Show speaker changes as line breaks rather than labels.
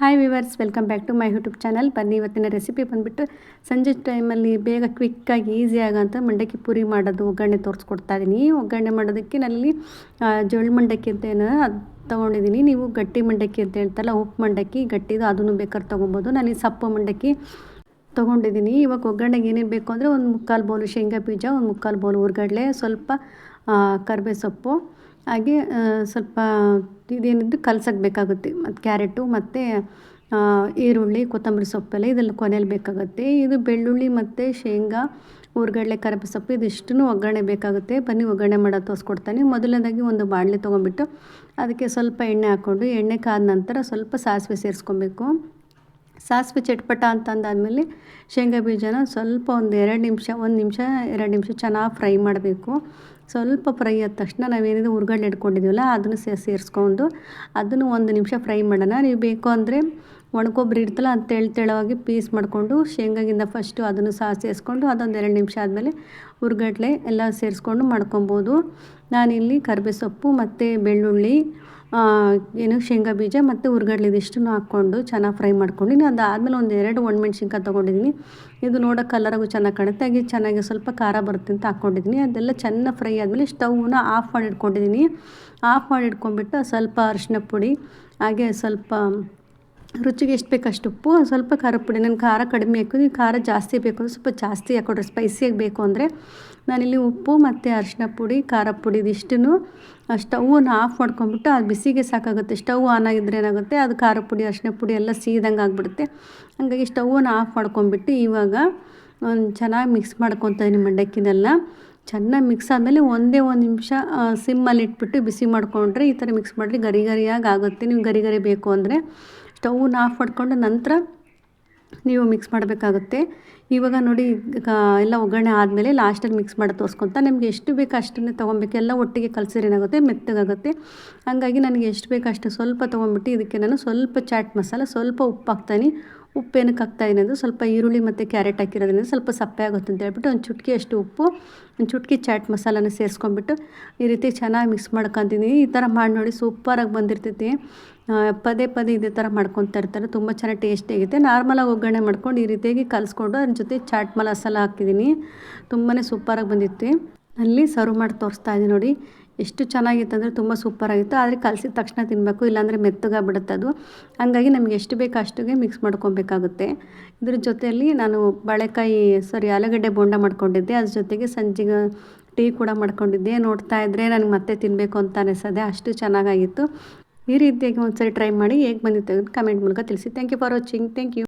Hi viewers welcome back to my YouTube channel ಬನ್ನಿ, ಇವತ್ತಿನ recipe ಬಂದುಬಿಟ್ಟು ಸಂಜೆ ಟೈಮಲ್ಲಿ ಬೇಗ ಕ್ವಿಕ್ಕಾಗಿ ಈಸಿ ಆಗೋಂಥ ಮಂಡಕ್ಕಿ ಪೂರಿ ಮಾಡೋದು, ಒಗ್ಗರಣೆ ತೋರಿಸ್ಕೊಡ್ತಾ ಇದ್ದೀನಿ ಒಗ್ಗರಣೆ ಮಾಡೋದಕ್ಕೆ ನಾನಲ್ಲಿ ಜೋಳ ಮಂಡಕ್ಕಿ ಅಂತ ಏನು ಅದು ತೊಗೊಂಡಿದ್ದೀನಿ ನೀವು ಗಟ್ಟಿ ಮಂಡಕ್ಕಿ ಅಂತ ಹೇಳ್ತಾರಲ್ಲ ಉಪ್ಪು ಮಂಡಕ್ಕಿ, ಗಟ್ಟಿದು ಅದನ್ನು ಬೇಕಾದ್ರೆ ತೊಗೊಬೋದು. ನಾನು ಈ ಸಪ್ಪು ಮಂಡಕ್ಕಿ ತೊಗೊಂಡಿದ್ದೀನಿ ಇವಾಗ ಒಗ್ಗರಣೆಗೆ ಏನೇನು ಬೇಕು ಅಂದರೆ ಒಂದು ಮುಕ್ಕಾಲು ಬೌಲು ಶೇಂಗಾ ಬೀಜ, ಒಂದು ಮುಕ್ಕಾಲು ಬೌಲು ಹುರ್ಗಡ್ಲೆ ಸ್ವಲ್ಪ ಕರ್ಬೇ ಸೊಪ್ಪು ಹಾಗೆ ಸ್ವಲ್ಪ ಇದೇನಿದ್ದು ಕಲ್ಸಕ್ಕೆ ಬೇಕಾಗುತ್ತೆ. ಮತ್ತು ಕ್ಯಾರೆಟು, ಮತ್ತು ಈರುಳ್ಳಿ, ಕೊತ್ತಂಬರಿ ಸೊಪ್ಪೆಲ್ಲ ಇದೆಲ್ಲ ಕೊನೆಯಲ್ಲಿ ಬೇಕಾಗುತ್ತೆ. ಇದು ಬೆಳ್ಳುಳ್ಳಿ ಮತ್ತು ಶೇಂಗಾ ಹುರ್ಗಡ್ಲೆ ಕರಪ ಸೊಪ್ಪು ಇದಿಷ್ಟೂ ಒಗ್ಗರಣೆ ಬೇಕಾಗುತ್ತೆ. ಬನ್ನಿ ಒಗ್ಗರಣೆ ಮಾಡೋದು ತೋರಿಸ್ಕೊಡ್ತಾನೆ. ಮೊದಲನೇದಾಗಿ ಒಂದು ಬಾಣಲೆ ತೊಗೊಂಬಿಟ್ಟು ಅದಕ್ಕೆ ಸ್ವಲ್ಪ ಎಣ್ಣೆ ಹಾಕ್ಕೊಂಡು, ಎಣ್ಣೆ ಕಾದ ನಂತರ ಸ್ವಲ್ಪ ಸಾಸಿವೆ ಸೇರಿಸ್ಕೊಬೇಕು. ಸಾಸಿವೆ ಚಟ್ಪಟ ಅಂತಂದಾದಮೇಲೆ ಶೇಂಗಾ ಬೀಜನ ಸ್ವಲ್ಪ ಒಂದು ಎರಡು ನಿಮಿಷ, ಒಂದು ನಿಮಿಷ, ಎರಡು ನಿಮಿಷ ಚೆನ್ನಾಗಿ ಫ್ರೈ ಮಾಡಬೇಕು. ಸ್ವಲ್ಪ ಫ್ರೈ ಆದ ತಕ್ಷಣ ನಾವೇನಿದೆ ಹುರ್ಗಡ್ಲೆ ಇಟ್ಕೊಂಡಿದ್ದೀವಲ್ಲ ಅದನ್ನು ಸೇರಿಸ್ಕೊಂಡು ಅದನ್ನು ಒಂದು ನಿಮಿಷ ಫ್ರೈ ಮಾಡೋಣ. ನೀವು ಬೇಕು ಅಂದರೆ ಒಣಕೊಬ್ಬರಿ ಇರ್ತಲ್ಲ, ಅದು ತೆಳು ತೆಳವಾಗಿ ಪೀಸ್ ಮಾಡಿಕೊಂಡು ಶೇಂಗಾಗಿಂದ ಫಸ್ಟು ಅದನ್ನು ಸಹ ಸೇರಿಸ್ಕೊಂಡು ಅದೊಂದು ಎರಡು ನಿಮಿಷ ಆದಮೇಲೆ ಹುರ್ಗಡ್ಲೆ ಎಲ್ಲ ಸೇರಿಸ್ಕೊಂಡು ಮಾಡ್ಕೊಬೋದು. ನಾನಿಲ್ಲಿ ಕರಿಬೇ ಸೊಪ್ಪು ಮತ್ತು ಬೆಳ್ಳುಳ್ಳಿ ಏನು ಶೇಂಗಾ ಬೀಜ ಮತ್ತು ಹುರ್ಗಡ್ಲೆ ಇದಿಷ್ಟನ್ನು ಹಾಕ್ಕೊಂಡು ಚೆನ್ನಾಗಿ ಫ್ರೈ ಮಾಡ್ಕೊಂಡಿನಿ ಅದಾದಮೇಲೆ ಒಂದು ಎರಡು ಒಣಮೆಣ್ಸಿನ್ಕಾಯಿ ತೊಗೊಂಡಿದ್ದೀನಿ ಇದು ನೋಡೋಕೆ ಕಲರಾಗೂ ಚೆನ್ನಾಗಿ ಕಾಣುತ್ತೆ, ಹಾಗೆ ಚೆನ್ನಾಗಿ ಸ್ವಲ್ಪ ಖಾರ ಬರುತ್ತೆ ಅಂತ ಹಾಕ್ಕೊಂಡಿದ್ದೀನಿ ಅದೆಲ್ಲ ಚೆನ್ನಾಗಿ ಫ್ರೈ ಆದಮೇಲೆ ಸ್ಟವ್ನ ಆಫ್ ಮಾಡಿ ಇಟ್ಕೊಂಡಿದ್ದೀನಿ ಆಫ್ ಮಾಡಿ ಇಟ್ಕೊಂಡ್ಬಿಟ್ಟು ಸ್ವಲ್ಪ ಅರಿಶಿನ ಪುಡಿ, ಹಾಗೆ ಸ್ವಲ್ಪ ರುಚಿಗೆ ಎಷ್ಟು ಬೇಕು ಅಷ್ಟು ಉಪ್ಪು ಸ್ವಲ್ಪ ಖಾರ ಪುಡಿ. ನಾನು ಖಾರ ಕಡಿಮೆ ಹಾಕೋದು ಖಾರ ಜಾಸ್ತಿ ಬೇಕು ಅಂದರೆ ಸ್ವಲ್ಪ ಜಾಸ್ತಿ ಹಾಕ್ಕೊಡ್ರಿ ಸ್ಪೈಸಿಯಾಗಿ ಬೇಕು ಅಂದರೆ ನಾನಿಲ್ಲಿ ಉಪ್ಪು ಮತ್ತು ಅರಿಶಿನ ಪುಡಿ, ಖಾರ ಪುಡಿ ಇದಿಷ್ಟನ್ನು ಸ್ಟವ್ನ ಆಫ್ ಮಾಡ್ಕೊಂಬಿಟ್ಟು ಅದು ಬಿಸಿಗೆ ಸಾಕಾಗುತ್ತೆ. ಸ್ಟವ್ ಆನ್ ಆಗಿದ್ರೆ ಏನಾಗುತ್ತೆ, ಅದು ಖಾರ ಪುಡಿ ಅರಿಶಿನ ಪುಡಿ ಎಲ್ಲ ಸೀದಂಗೆ ಆಗಿಬಿಡುತ್ತೆ. ಹಂಗಾಗಿ ಸ್ಟವ್ನ ಆಫ್ ಮಾಡ್ಕೊಂಬಿಟ್ಟು ಇವಾಗ ಒಂದು ಚೆನ್ನಾಗಿ ಮಿಕ್ಸ್ ಮಾಡ್ಕೊತ ಇದ್ದೀನಿ ಮಂಡಕ್ಕಿನೆಲ್ಲ ಚೆನ್ನಾಗಿ ಮಿಕ್ಸ್ ಆದಮೇಲೆ ಒಂದೇ ಒಂದು ನಿಮಿಷ ಸಿಮ್ಮಲ್ಲಿ ಇಟ್ಬಿಟ್ಟು ಬಿಸಿ ಮಾಡಿಕೊಂಡ್ರೆ ಈ ಥರ ಮಿಕ್ಸ್ ಮಾಡಿರಿ ಗರಿ ಗರಿಯಾಗಿ ಆಗುತ್ತೆ. ನೀವು ಗರಿ ಗರಿ ಬೇಕು ಅಂದರೆ ಸ್ಟವ್ನ ಆಫ್ ಮಾಡಿಕೊಂಡು ನಂತರ ನೀವು ಮಿಕ್ಸ್ ಮಾಡಬೇಕಾಗುತ್ತೆ. ಇವಾಗ ನೋಡಿ ಎಲ್ಲ ಒಗ್ಗರಣೆ ಆದಮೇಲೆ ಲಾಸ್ಟಲ್ಲಿ ಮಿಕ್ಸ್ ಮಾಡಿ ತೋರಿಸ್ಕೊತ ನಿಮ್ಗೆ ಎಷ್ಟು ಬೇಕು ಅಷ್ಟನ್ನೇ ತೊಗೊಬೇಕು ಎಲ್ಲ ಒಟ್ಟಿಗೆ ಕಲಸಿರೇನಾಗುತ್ತೆ ಮೆತ್ತಗಾಗುತ್ತೆ. ಹಾಗಾಗಿ ನನಗೆ ಎಷ್ಟು ಬೇಕು ಅಷ್ಟು ಸ್ವಲ್ಪ ತೊಗೊಂಬಿಟ್ಟು ಇದಕ್ಕೆ ನಾನು ಸ್ವಲ್ಪ ಚಾಟ್ ಮಸಾಲ, ಸ್ವಲ್ಪ ಉಪ್ಪು ಹಾಕ್ತಾನೆ ಉಪ್ಪು ಏನಕ್ಕೆ ಹಾಕ್ತಾಯಿದ್ದೀನಿ ಅಂದರೆ ಸ್ವಲ್ಪ ಈರುಳ್ಳಿ ಮತ್ತು ಕ್ಯಾರೆಟ್ ಹಾಕಿರೋದ್ರಿಂದ ಸ್ವಲ್ಪ ಸಪ್ಪೆ ಆಗುತ್ತೆ ಅಂತ ಹೇಳ್ಬಿಟ್ಟು ಒಂದು ಚುಟ್ಕಿ ಅಷ್ಟು ಉಪ್ಪು, ಒಂದು ಚುಟ್ಕಿ ಚಾಟ್ ಮಸಾಲನ ಸೇರಿಸ್ಕೊಂಡ್ಬಿಟ್ಟು ಈ ರೀತಿ ಚೆನ್ನಾಗಿ ಮಿಕ್ಸ್ ಮಾಡ್ಕೊತೀನಿ. ಈ ಥರ ಮಾಡಿ ನೋಡಿ ಸೂಪರಾಗಿ ಬಂದಿರ್ತೈತಿ. ಪದೇ ಪದೇ ಇದೇ ಥರ ಮಾಡ್ಕೊತಾ ಇರ್ತಾರೆ. ತುಂಬ ಚೆನ್ನಾಗಿ ಟೇಸ್ಟಿಯಾಗಿರುತ್ತೆ ನಾರ್ಮಲಾಗಿ ಒಗ್ಗರಣೆ ಮಾಡ್ಕೊಂಡು ಈ ರೀತಿಯಾಗಿ ಕಲಿಸ್ಕೊಂಡು ಅದ್ರ ಜೊತೆ ಚಾಟ್ ಮಸಾಲ ಹಾಕಿದ್ದೀನಿ. ತುಂಬಾ ಸೂಪರಾಗಿ ಬಂದಿತ್ತು. ಅಲ್ಲಿ ಸರ್ವ್ ಮಾಡಿ ತೋರಿಸ್ತಾ ಇದ್ದೀನಿ ನೋಡಿ. ಎಷ್ಟು ಚೆನ್ನಾಗಿತ್ತು ಅಂದರೆ ತುಂಬ ಸೂಪರಾಗಿತ್ತು ಆದರೆ ಕಲಸಿದ ತಕ್ಷಣ ತಿನ್ನಬೇಕು ಇಲ್ಲಾಂದರೆ ಮೆತ್ತಗಾಗ್ಬಿಡುತ್ತೆ ಅದು. ಹಾಗಾಗಿ ನಮಗೆ ಎಷ್ಟು ಬೇಕು ಅಷ್ಟುಗೆ ಮಿಕ್ಸ್ ಮಾಡ್ಕೊಬೇಕಾಗುತ್ತೆ. ಇದ್ರ ಜೊತೆಯಲ್ಲಿ ನಾನು ಬಾಳೆಕಾಯಿ ಸಾರಿ ಆಲೂಗಡ್ಡೆ ಬೋಂಡ ಮಾಡ್ಕೊಂಡಿದ್ದೆ. ಅದ್ರ ಜೊತೆಗೆ ಸಂಜೆಗೆ ಟೀ ಕೂಡ ಮಾಡ್ಕೊಂಡಿದ್ದೆ. ನೋಡ್ತಾ ಇದ್ದರೆ ನನಗೆ ಮತ್ತೆ ತಿನ್ನಬೇಕು ಅಂತ ಅನಿಸದೆ ಅಷ್ಟು ಚೆನ್ನಾಗಾಗಿತ್ತು. ಈ ರೀತಿಯಾಗಿ ಒಂದ್ಸರಿ ಟ್ರೈ ಮಾಡಿ ಹೇಗೆ ಬಂದಿತ್ತು ಕಮೆಂಟ್ ಮೂಲಕ ತಿಳಿಸಿ. Thank you for watching thank you